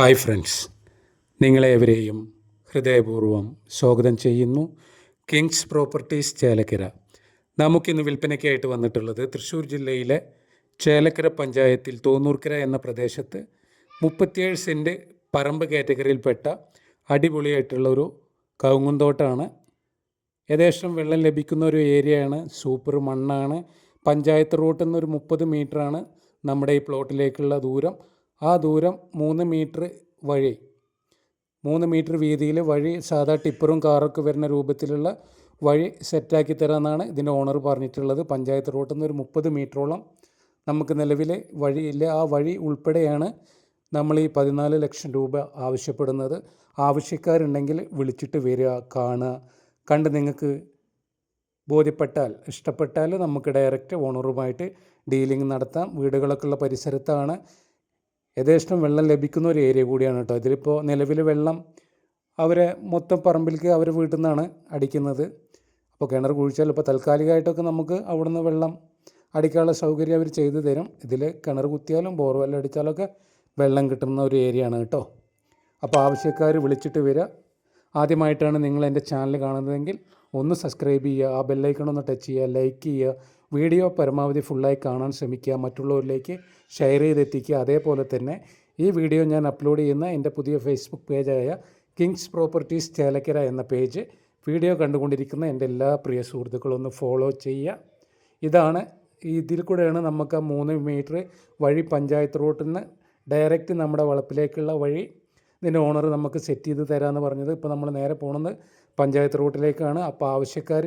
Hi friends നിങ്ങളേവരെയും ഹൃദയപൂർവം സ്വാഗതം ചെയ്യുന്നു. Kings Properties Chelakkara. നമുക്കിന്ന് വിൽപ്പനയ്ക്കായിട്ട് വന്നിട്ടുള്ളത് തൃശ്ശൂർ ജില്ലയിലെ ചേലക്കര പഞ്ചായത്തിൽ തോന്നൂർക്കര എന്ന പ്രദേശത്ത് മുപ്പത്തിയേഴ് സെന്റ് പറമ്പ് കാറ്റഗറിയിൽപ്പെട്ട അടിപൊളിയായിട്ടുള്ളൊരു കവുങ്ങുന്തോട്ടമാണ് ഏകദേശം വെള്ളം ലഭിക്കുന്ന ഒരു ഏരിയയാണ്. സൂപ്പർ മണ്ണാണ്. പഞ്ചായത്ത് റൂട്ടിൽ നിന്ന് ഒരു മുപ്പത് മീറ്ററാണ് നമ്മുടെ ഈ പ്ലോട്ടിലേക്കുള്ള ദൂരം. ആ ദൂരം മൂന്ന് മീറ്റർ വഴി. മൂന്ന് മീറ്റർ വീതിയിൽ വഴി സാധാ ടിപ്പറും കാറൊക്കെ വരുന്ന രൂപത്തിലുള്ള വഴി സെറ്റാക്കി തരാമെന്നാണ് ഇതിന്റെ ഓണർ പറഞ്ഞിട്ടുള്ളത്. പഞ്ചായത്ത് റോഡിൽ നിന്ന് ഒരു മുപ്പത് മീറ്ററോളം നമുക്ക് നിലവിൽ വഴിയില്ല. ആ വഴി ഉൾപ്പെടെയാണ് നമ്മൾ ഈ പതിനാല് ലക്ഷം രൂപ ആവശ്യപ്പെടുന്നത്. ആവശ്യക്കാരുണ്ടെങ്കിൽ വിളിച്ചിട്ട് വരിക കാണുക. കണ്ട് നിങ്ങൾക്ക് ബോധ്യപ്പെട്ടാൽ ഇഷ്ടപ്പെട്ടാൽ നമുക്ക് ഡയറക്റ്റ് ഓണറുമായിട്ട് ഡീലിംഗ് നടത്താം. വീടുകളൊക്കെ ഉള്ള പരിസരത്താണ് യഥേഷ്ടം വെള്ളം ലഭിക്കുന്ന ഒരു ഏരിയ കൂടിയാണ് കേട്ടോ. ഇതിലിപ്പോൾ നിലവിൽ വെള്ളം അവരെ മൊത്തം പറമ്പിലേക്ക് അവർ വീട്ടിൽ നിന്നാണ് അടിക്കുന്നത്. അപ്പോൾ കിണർ കുഴിച്ചാൽ ഇപ്പോൾ താൽക്കാലികമായിട്ടൊക്കെ നമുക്ക് അവിടുന്ന് വെള്ളം അടിക്കാനുള്ള സൗകര്യം അവർ ചെയ്തു തരും. ഇതിൽ കിണർ കുത്തിയാലും ബോർവെൽ അടിച്ചാലൊക്കെ വെള്ളം കിട്ടുന്ന ഒരു ഏരിയ ആണ് കേട്ടോ. അപ്പോൾ ആവശ്യക്കാർ വിളിച്ചിട്ട് വരിക ആദ്യമായിട്ടാണ് നിങ്ങൾ എന്റെ ചാനൽ കാണുന്നതെങ്കിൽ ഒന്ന് സബ്സ്ക്രൈബ് ചെയ്യുക ആ ബെല്ലൈക്കൺ ഒന്ന് ടച്ച് ചെയ്യുക ലൈക്ക് ചെയ്യുക വീഡിയോ പരമാവധി ഫുള്ളായി കാണാൻ ശ്രമിക്കുക മറ്റുള്ളവരിലേക്ക് ഷെയർ ചെയ്തെത്തിക്കുക. അതേപോലെ തന്നെ ഈ വീഡിയോ ഞാൻ അപ്ലോഡ് ചെയ്യുന്ന എന്റെ പുതിയ ഫേസ്ബുക്ക് പേജായ കിങ്സ് പ്രോപ്പർട്ടീസ് ചേലക്കര എന്ന പേജ് വീഡിയോ കണ്ടുകൊണ്ടിരിക്കുന്ന എന്റെ എല്ലാ പ്രിയ സുഹൃത്തുക്കളും ഒന്ന് ഫോളോ ചെയ്യുക. ഇതാണ് ഇതിൽ കൂടെയാണ് നമുക്ക് ആ മൂന്ന് മീറ്റർ വഴി പഞ്ചായത്ത് റോട്ടിൽ നിന്ന് ഡയറക്റ്റ് നമ്മുടെ വളപ്പിലേക്കുള്ള വഴി ഇതിന്റെ ഓണർ നമുക്ക് സെറ്റ് ചെയ്ത് തരാമെന്ന് പറഞ്ഞത്. ഇപ്പോൾ നമ്മൾ നേരെ പോകുന്നത് പഞ്ചായത്ത് റൂട്ടിലേക്കാണ് അപ്പോൾ ആവശ്യക്കാർ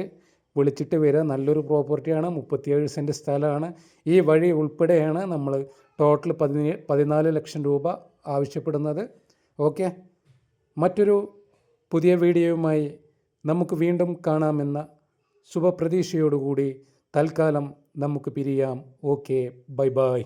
വിളിച്ചിട്ട് വരിക. നല്ലൊരു പ്രോപ്പർട്ടിയാണ് മുപ്പത്തിയേഴ് സെന്റ് സ്ഥലമാണ്. ഈ വഴി ഉൾപ്പെടെയാണ് നമ്മൾ ടോട്ടൽ പതിനേ പതിനാല് ലക്ഷം രൂപ ആവശ്യപ്പെടുന്നത്. ഓക്കെ മറ്റൊരു പുതിയ വീഡിയോയുമായി നമുക്ക് വീണ്ടും കാണാമെന്ന ശുഭപ്രതീക്ഷയോടുകൂടി തൽക്കാലം നമുക്ക് പിരിയാം. Okay bye bye